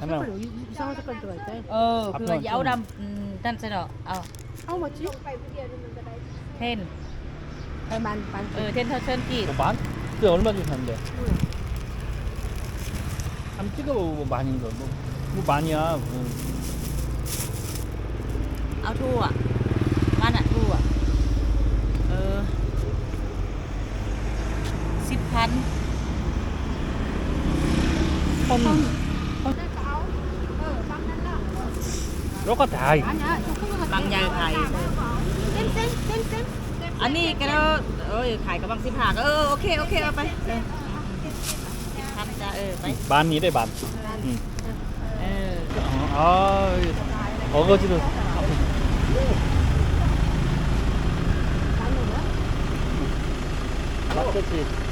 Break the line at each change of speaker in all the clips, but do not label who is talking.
색깔 여기 이상한 색깔 들어가 있다.
ờ Hấp rồi luôn. dạo năm tan sẽ đỏ ờ
How much?
thêm
얼만 만.
ừ thêm thôi sơn kỳ
이거 만? 그 얼마 주는데 한번 찍어보고 뭐 많이 이거 뭐, 뭐 많이야 뭐.
áo thua ạ ba nạn thua ạ ờ ship khăn không เออสิบพัน
천 똑같아 아이.
아니야, 조금만
บางยายขาย
쌤, 쌤, 쌤, 쌤.
อันนี้ก็แล้วเอ้ยขายกับบางสิบห้าก็เออโอเคโอเคเอาไปเออสิบพันจ้ะเออไป
만이래 만. 응.
เออ
어, 아 어거지로. 맞겠지.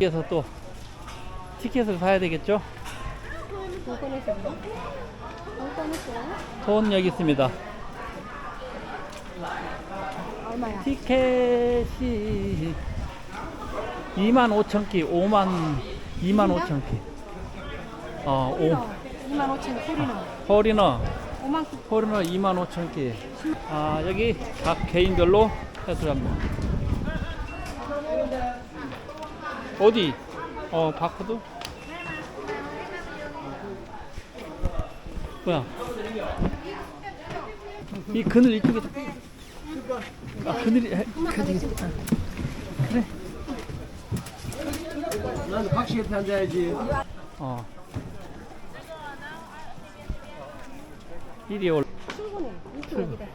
그래서 또 티켓을 사야 되겠죠? 돈 여기 있습니다.
얼마야?
티켓이 2만 5천 끼, 5만 2만 5천 끼. 어, 5
2만 5천 소리나.
허리너
5만
허리너 2만 5천 끼. 아 여기 각 개인별로 해수합니다. 어디? 어 바코드? 뭐야? 이 그늘 이쪽에 아 그늘이 해- 가지고 그래
난 박씨 옆에 앉아야지.
어 이리 올
출근해. 이쪽 여기다.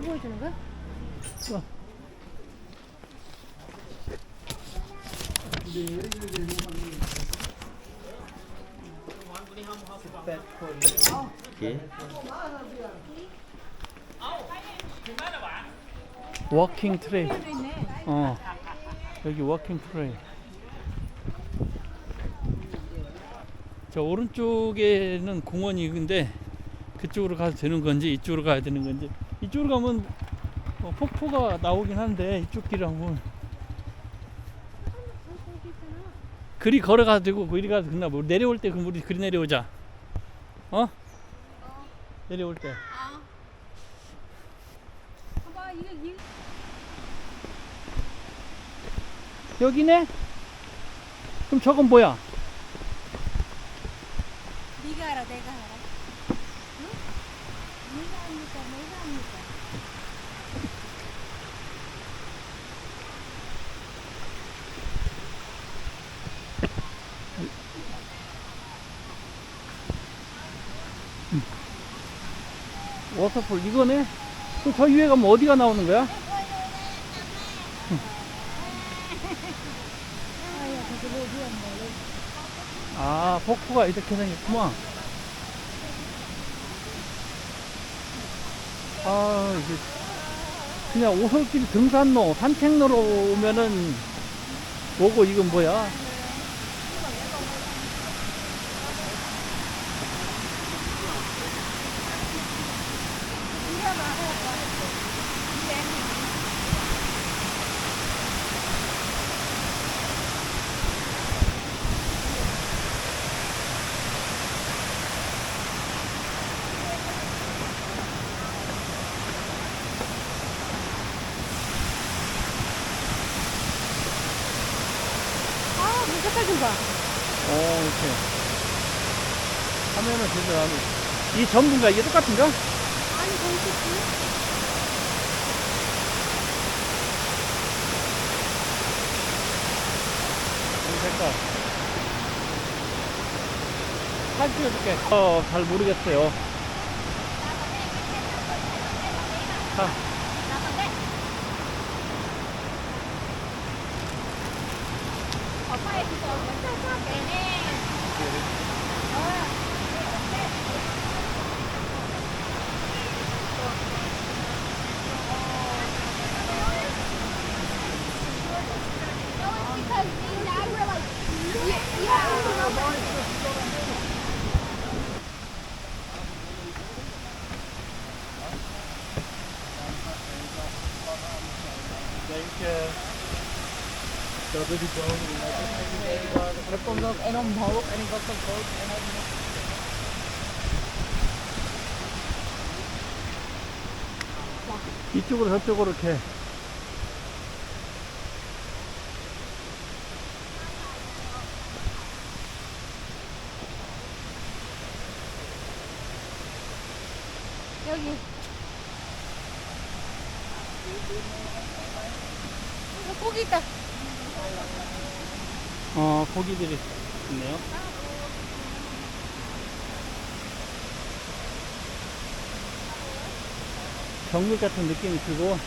또 보여주는 거야?
어. 워킹 트레이. 어. 여기 워킹 트레이. 저 오른쪽에는 공원이 근데 그쪽으로 가도 되는 건지 이쪽으로 가야 되는 건지 이쪽으로 가면 어, 폭포가 나오긴 한데 이쪽 길을 한번 그리 걸어가지고 그리 가서 그나 뭐 내려올 때 그럼 우리 그리 내려오자. 어? 내려올 때.
이
여기네? 그럼 저건 뭐야?
네가 알아, 내가 알아. 응? 네가 합니까, 내가 합니까?
워터폴 이거네? 그럼 저 위에 가면 어디가 나오는 거야? 아, 폭포가 이렇게 생겼구만. 아, 이게 그냥 오솔길 등산로, 산책로로 오면은 뭐고 이건 뭐야?
아, 봐.
어, 이렇게. 하면은 제대로 하면. 이 전부인가? 이게 똑같은가?
아니.
이 색깔. 사진 찍어줄게. 어, 잘 모르겠어요. 자.
Thank you.
Er komt ook en omhoog en ik was zo groot en hij
이쪽으로 저쪽으로 이렇게.
여기. 이거 고기 있다.
어, 고기들이 있네요. 정글 같은 느낌이 들고,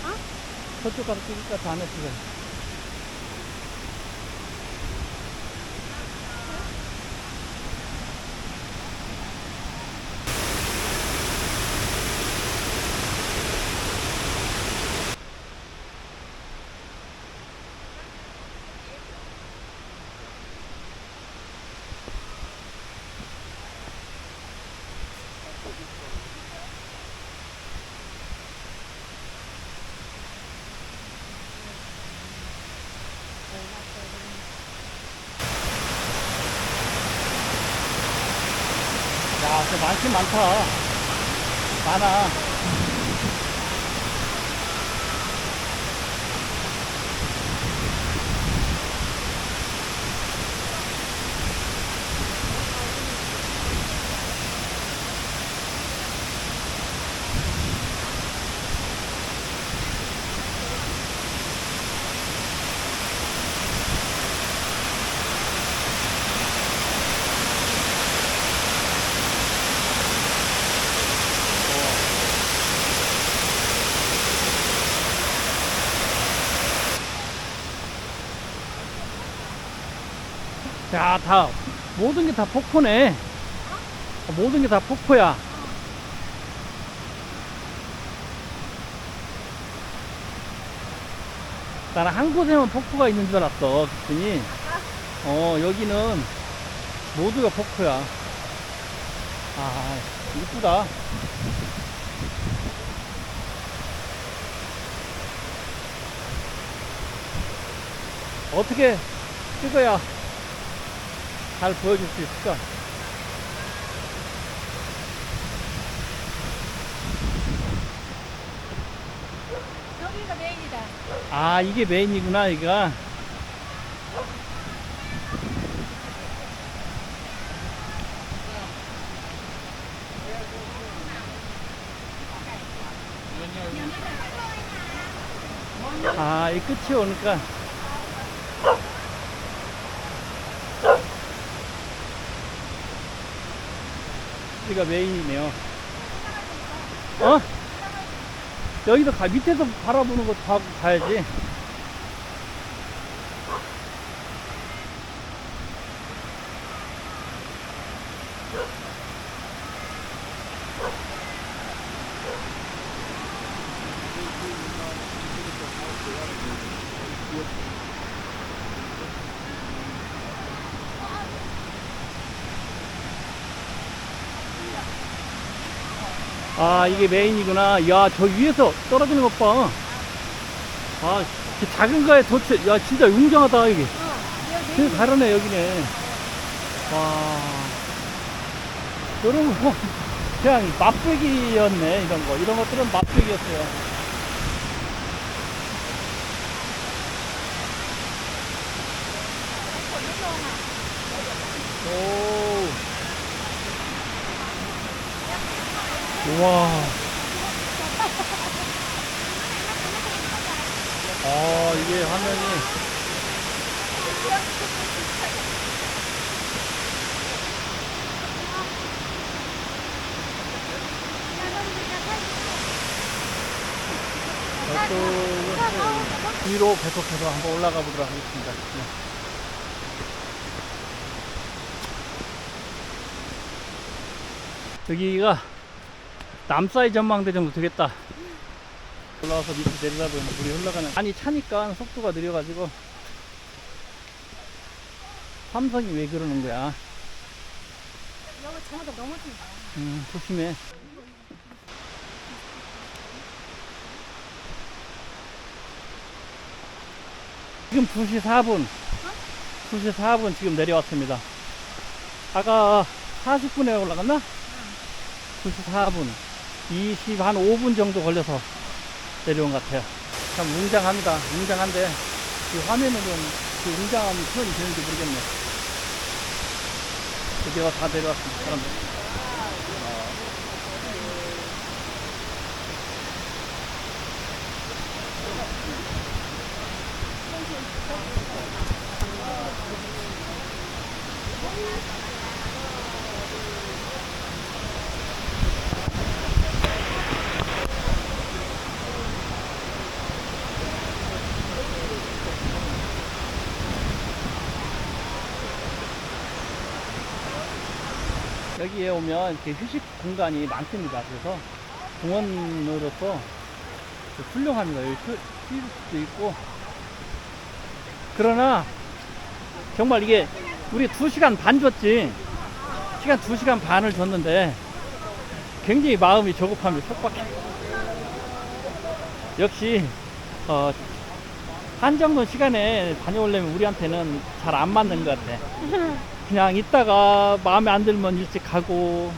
저쪽 가서 찍을까, 다 안에 찍어. 야, 저 많긴 많다. 많아. 야, 다, 모든 게 다 폭포네. 모든 게 다 폭포야. 나는 한 곳에만 폭포가 있는 줄 알았어. 그랬더니, 어, 여기는 모두가 폭포야. 아, 이쁘다. 어떻게 찍어야 잘 보여줄 수 있을까?
여기가 메인이다.
아, 이게 메인이구나, 이가. 아, 이 끝이 오니까. 여기가 메인이네요. 어? 여기도 가, 밑에서 바라보는 거다 가야지. 아, 이게 메인이구나. 야, 저 위에서 떨어지는 것 봐. 아, 이렇게 작은 거에 도체, 야, 진짜 웅장하다, 이게. 되게 다르네, 여기네. 와. 여러분, 뭐, 그냥 맛배기였네, 이런 거. 이런 것들은 맛배기였어요. 오. 우와. 아, 이게 화면이. 저쪽 위로 계속해서 한번 올라가 보도록 하겠습니다. 네. 여기가 남사이 전망대 정도 되겠다. 올라와서 밑에 내리다 보면 물이 흘러가는. 아니 차니까 속도가 느려가지고 삼성이 왜 그러는 거야?
여기 저보다 넘어진다.
음, 조심해. 지금 2시 4분. 2시 4분 지금 내려왔습니다. 아까 40분에 올라갔나? 2시 4분. 20, 한 5분 정도 걸려서 내려온 것 같아요. 참 웅장합니다. 웅장한데, 이 화면은 좀, 그 웅장함이 표현이 되는지 모르겠네. 드디어 다 내려왔습니다. 사람들. 여기에 오면 이렇게 휴식 공간이 많습니다. 그래서 공원으로서 그 훌륭합니다. 여기 휴, 쉴 수도 있고. 그러나 정말 이게 우리 2시간 반 줬지. 시간 2시간 반을 줬는데 굉장히 마음이 조급합니다. 촉박해. 역시 어, 한 정도 시간에 다녀오려면 우리한테는 잘 안 맞는 것 같아. 그냥 있다가 마음에 안 들면 일찍 가고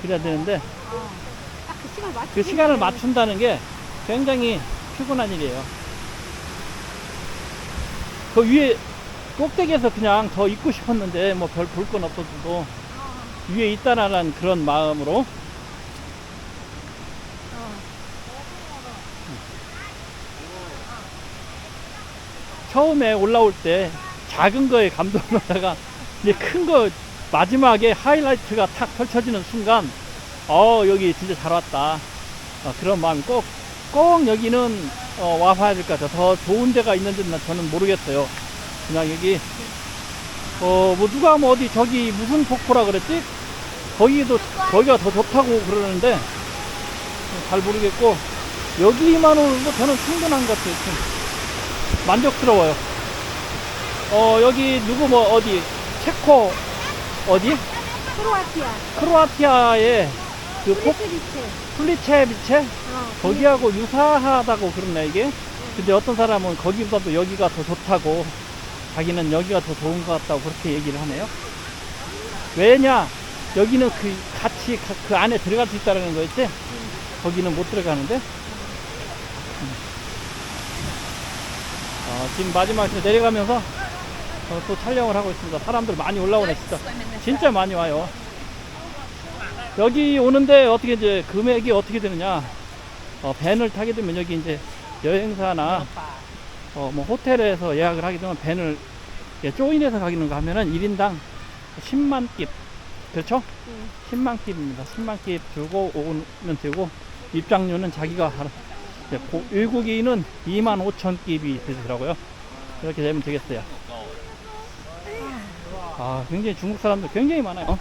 그래야 되는데
그
시간을 맞춘다는 게 굉장히 피곤한 일이에요. 그 위에 꼭대기에서 그냥 더 있고 싶었는데 뭐 별 볼 건 없어도 위에 있다라는 그런 마음으로 처음에 올라올 때 작은 거에 감동을 하다가 이제 큰 거 마지막에 하이라이트가 탁 펼쳐지는 순간 어 여기 진짜 잘 왔다. 어, 그런 마음이 꼭 꼭 여기는 어, 와봐야 될 것 같아요. 더 좋은 데가 있는지는 저는 모르겠어요. 그냥 여기 어 뭐 누가 뭐 어디 저기 무슨 폭포라 그랬지? 거기도 거기가 더 좋다고 그러는데 잘 모르겠고 여기만으로도 저는 충분한 것 같아요. 좀 만족스러워요. 어 여기 누구 뭐 어디 체코 어디
크로아티아.
크로아티아의 그 폭,
플리스비체.
플리체비체
어.
거기하고 유사하다고 그러네 이게 근데 어떤 사람은 거기보다도 여기가 더 좋다고 자기는 여기가 더 좋은 것 같다고 그렇게 얘기를 하네요 왜냐 여기는 그 같이 가- 그 안에 들어갈 수 있다는 거였지 거기는 못 들어가는데 음. 어, 지금 마지막에 내려가면서 어, 또 촬영을 하고 있습니다. 사람들 많이 올라오네 진짜. 진짜 많이 와요. 여기 오는데 어떻게 이제 금액이 어떻게 되느냐? 어, 밴을 타게 되면 여기 이제 여행사나 어, 뭐 호텔에서 예약을 하게 되면 밴을 예, 조인해서 가기는 거 하면은 1인당 10만 깁. 그렇죠? 10만 깁입니다. 10만 깁 주고 오면 되고 입장료는 자기가 예, 고- 외국인은 2만 5천 깁이 되더라고요. 그렇게 되면 되겠어요 아 굉장히 중국 사람들 굉장히 많아요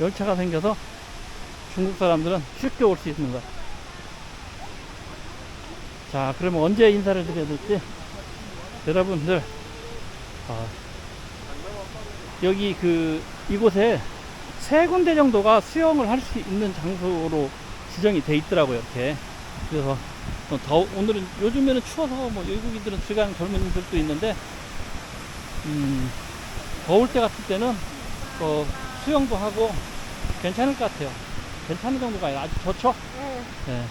열차가 생겨서 중국 사람들은 쉽게 올 수 있는 것. 자, 그러면 언제 인사를 드려야 될지 여러분들 아, 여기 그 이곳에 세 군데 정도가 수영을 할 수 있는 장소로 지정이 돼 있더라고요. 이렇게 그래서 어, 더 오늘은 요즘에는 추워서 뭐 외국인들은 들어가는 젊은이들도 있는데 음, 더울 때 같을 때는 어, 수영도 하고 괜찮을 것 같아요. 괜찮은 정도가 아니라 아주 좋죠.
네.
예.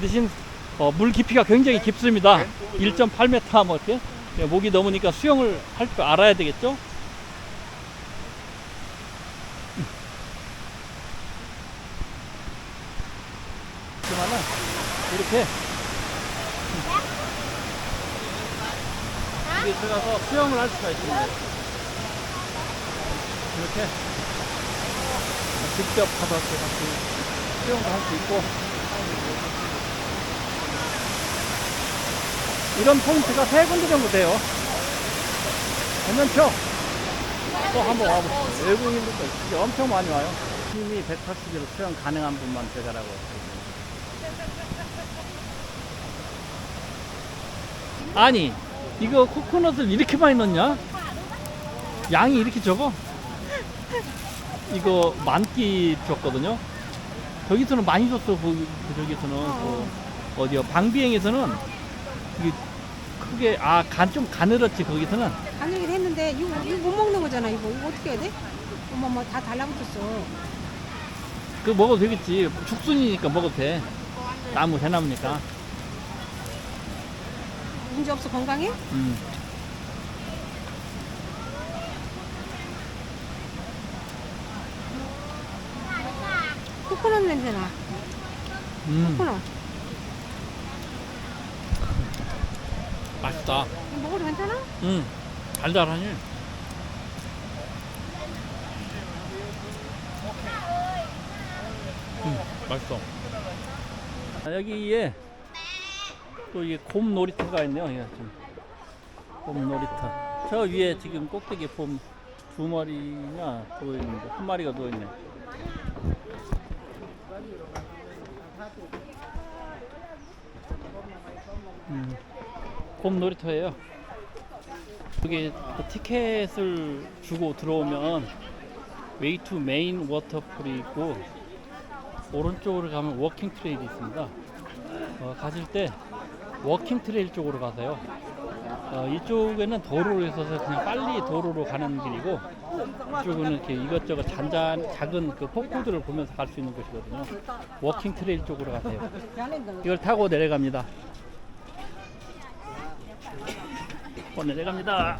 대신 어, 물 깊이가 굉장히 깊습니다. 1.8m 뭐 이렇게 예, 목이 넘으니까 수영을 할 줄 알아야 되겠죠. 그러면은 이렇게 여기 들어가서 수영을 할 수가 있습니다. 이렇게 직접 가서 같이 수영도 할 수 있고 이런 포인트가 세 군데 정도 돼요. 괜찮죠? 또 한번 와보세요. 외국인들도 진짜 엄청 많이 와요. 힘이 180kg 수영 가능한 분만 들어가라고. 아니, 이거 코코넛을 이렇게 많이 넣냐? 양이 이렇게 적어? 이거 만끼 줬거든요. 저기서는 많이 줬어. 그, 그 저기서는 그 어디요? 방비행에서는 이게 크게 아간좀 가늘었지 거기서는.
가늘긴 했는데 이거 이거 못 먹는 거잖아 이거 이거 어떻게 해야 돼? 어머 뭐다 달라붙었어.
그 먹어도 되겠지. 죽순이니까 먹어도 돼. 나무 대나무니까.
문제 없어 건강해?
음.
코코넛 냄새 나.
음.
코코넛.
맛있다.
이거 먹어도 괜찮아?
음. 달달하니. 음, 맛있어. 아, 여기에 또 이게 곰 놀이터가 있네요. 예, 지금. 곰 놀이터. 저 위에 지금 꼭대기에 곰 두 마리냐 누워 있는데 한 마리가 누워 있네. 음, 곰 놀이터예요. 여기 티켓을 주고 들어오면 웨이 투 메인 워터풀이 있고 오른쪽으로 가면 워킹 트레일이 있습니다. 어, 가실 때 워킹 트레일 쪽으로 가세요. 어, 이쪽에는 도로로 있어서 그냥 빨리 도로로 가는 길이고 이쪽은 이렇게 이것저것 잔잔 작은 그 폭포들을 보면서 갈 수 있는 곳이거든요. 워킹 트레일 쪽으로 가세요. 이걸 타고 내려갑니다. 어, 내려갑니다.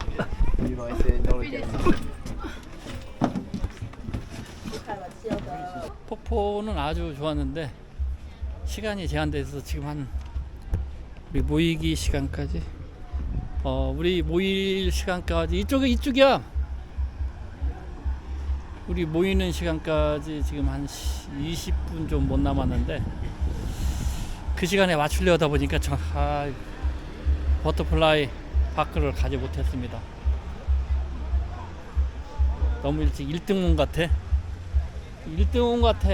폭포는 아주 좋았는데 시간이 제한돼 있어서 지금 한 우리 모이기 시간까지 어 우리 모일 시간까지 이쪽에 이쪽이야 우리 모이는 시간까지 지금 한 20분 좀 못 남았는데 그 시간에 맞추려다 보니까 저 아, 버터플라이 파크를 가지 못했습니다. 너무 일찍 1등문 같아. 1등문 같아.